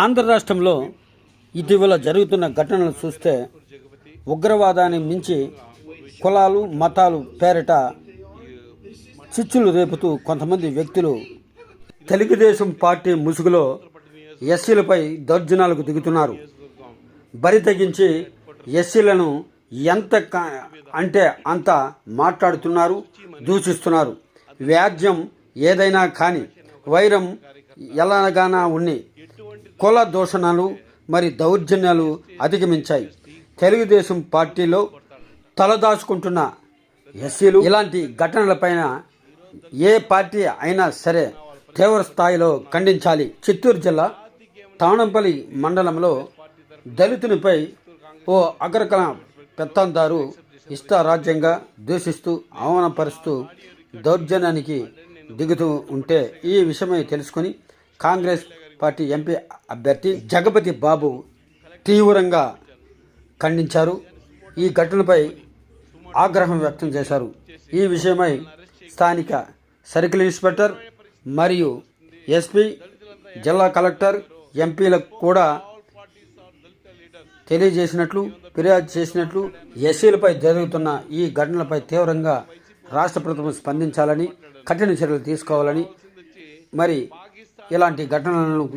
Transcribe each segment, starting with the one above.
ఆంధ్ర రాష్ట్రంలో ఇటీవల జరుగుతున్న ఘటనలు చూస్తే ఉగ్రవాదాన్ని మించి కులాలు మతాలు పేరిట చిచ్చులు రేపుతూ కొంతమంది వ్యక్తులు తెలుగుదేశం పార్టీ ముసుగులో ఎస్సీలపై దౌర్జన్యాలకు దిగుతున్నారు. బరి తగ్గించి ఎస్సీలను ఎంత అంటే అంత మాట్లాడుతున్నారు దూషిస్తున్నారు. వ్యాజ్యం ఏదైనా కానీ వైరం ఎలాగానా ఉన్ని కుల దూషణలు మరి దౌర్జన్యాలు అధిగమించాయి. తెలుగుదేశం పార్టీలో తలదాచుకుంటున్న ఎస్సీలు ఇలాంటి ఘటనలపైన ఏ పార్టీ అయినా సరే తీవ్ర స్థాయిలో ఖండించాలి. చిత్తూరు జిల్లా తాణంపల్లి మండలంలో దళితునిపై ఓ అగ్రకల పెత్తందారు ఇష్టారాజ్యంగా దూషిస్తూ అవమానపరుస్తూ దౌర్జన్యానికి దిగుతూ ఉంటే ఈ విషయమై తెలుసుకుని కాంగ్రెస్ పార్టీ ఎంపీ అభ్యర్థి జగపతి బాబు తీవ్రంగా ఖండించారు. ఈ ఘటనపై ఆగ్రహం వ్యక్తం చేశారు. ఈ విషయమై స్థానిక సర్కిల్ ఇన్స్పెక్టర్ మరియు ఎస్పీ జిల్లా కలెక్టర్ ఎంపీలకు కూడా తెలియజేసినట్లు ఫిర్యాదు చేసినట్లు ఎస్సీలపై జరుగుతున్న ఈ ఘటనలపై తీవ్రంగా రాష్ట్ర ప్రభుత్వం స్పందించాలని కఠిన చర్యలు తీసుకోవాలని మరి ఇలాంటి ఘటనలను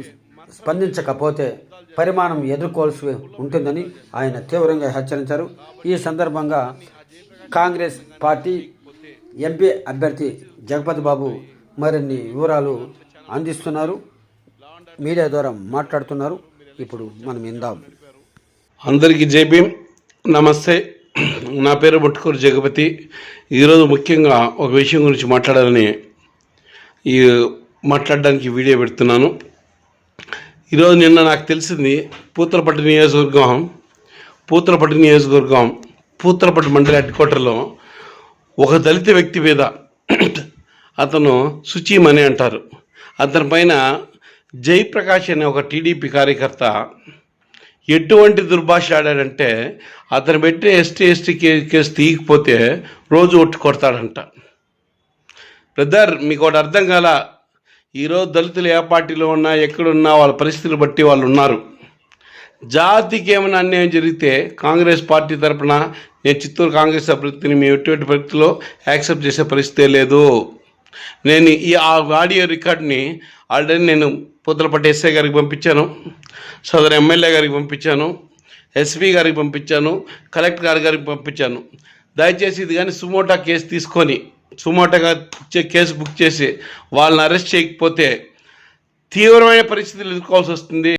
స్పందించకపోతే పరిమాణం ఎదుర్కోవాల్సి ఉంటుందని ఆయన తీవ్రంగా హెచ్చరించారు. ఈ సందర్భంగా కాంగ్రెస్ పార్టీ ఎంపీ అభ్యర్థి జగపతి బాబు మరిన్ని వివరాలు అందిస్తున్నారు. మీడియా ద్వారా మాట్లాడుతున్నారు. ఇప్పుడు మనం ఇందాం అందరికీ జై నమస్తే. నా పేరు ముట్టుకూరు జగపతి. ఈరోజు ముఖ్యంగా ఒక విషయం గురించి మాట్లాడాలని ఈ మాట్లాడడానికి వీడియో పెడుతున్నాను. ఈరోజు నిన్న నాకు తెలిసింది పూతలపట్టు నియోజకవర్గం పూతలపట్టు నియోజకవర్గం పూతలపట్టు మండలి హెడ్ క్వార్టర్లో ఒక దళిత వ్యక్తి మీద అతను సుచీమణి అంటారు. అతని పైన జయప్రకాష్ అనే ఒక టీడీపీ కార్యకర్త ఎటువంటి దుర్భాష ఆడాడంటే అతను పెట్టిన ఎస్టీ ఎస్టీ కే కేసు తీయకపోతే రోజు ఒట్టు కొడతాడంట. బ్రదర్ మీకు ఒకటి అర్థం కాల ఈరోజు దళితులు ఏ పార్టీలో ఉన్నా ఎక్కడున్నా వాళ్ళ పరిస్థితులు బట్టి వాళ్ళు ఉన్నారు. జాతికి ఏమైనా అన్యాయం జరిగితే కాంగ్రెస్ పార్టీ తరపున నేను చిత్తూరు కాంగ్రెస్ అభ్యర్థిని మేము ఎటువంటి పరిస్థితిలో యాక్సెప్ట్ చేసే పరిస్థితే లేదు. నేను ఈ ఆ ఆడియో రికార్డ్ని ఆల్రెడీ నేను పూతలపట్టి ఎస్ఐ గారికి పంపించాను సదరు ఎమ్మెల్యే గారికి పంపించాను ఎస్పీ గారికి పంపించాను కలెక్టర్ గారి గారికి పంపించాను. దయచేసి ఇది కానీ సుమోటా కేసు తీసుకొని సుమోటాగా కేసు బుక్ చేసి వాళ్ళని అరెస్ట్ చేయకపోతే తీవ్రమైన పరిస్థితులు ఎదుర్కోవాల్సి వస్తుంది.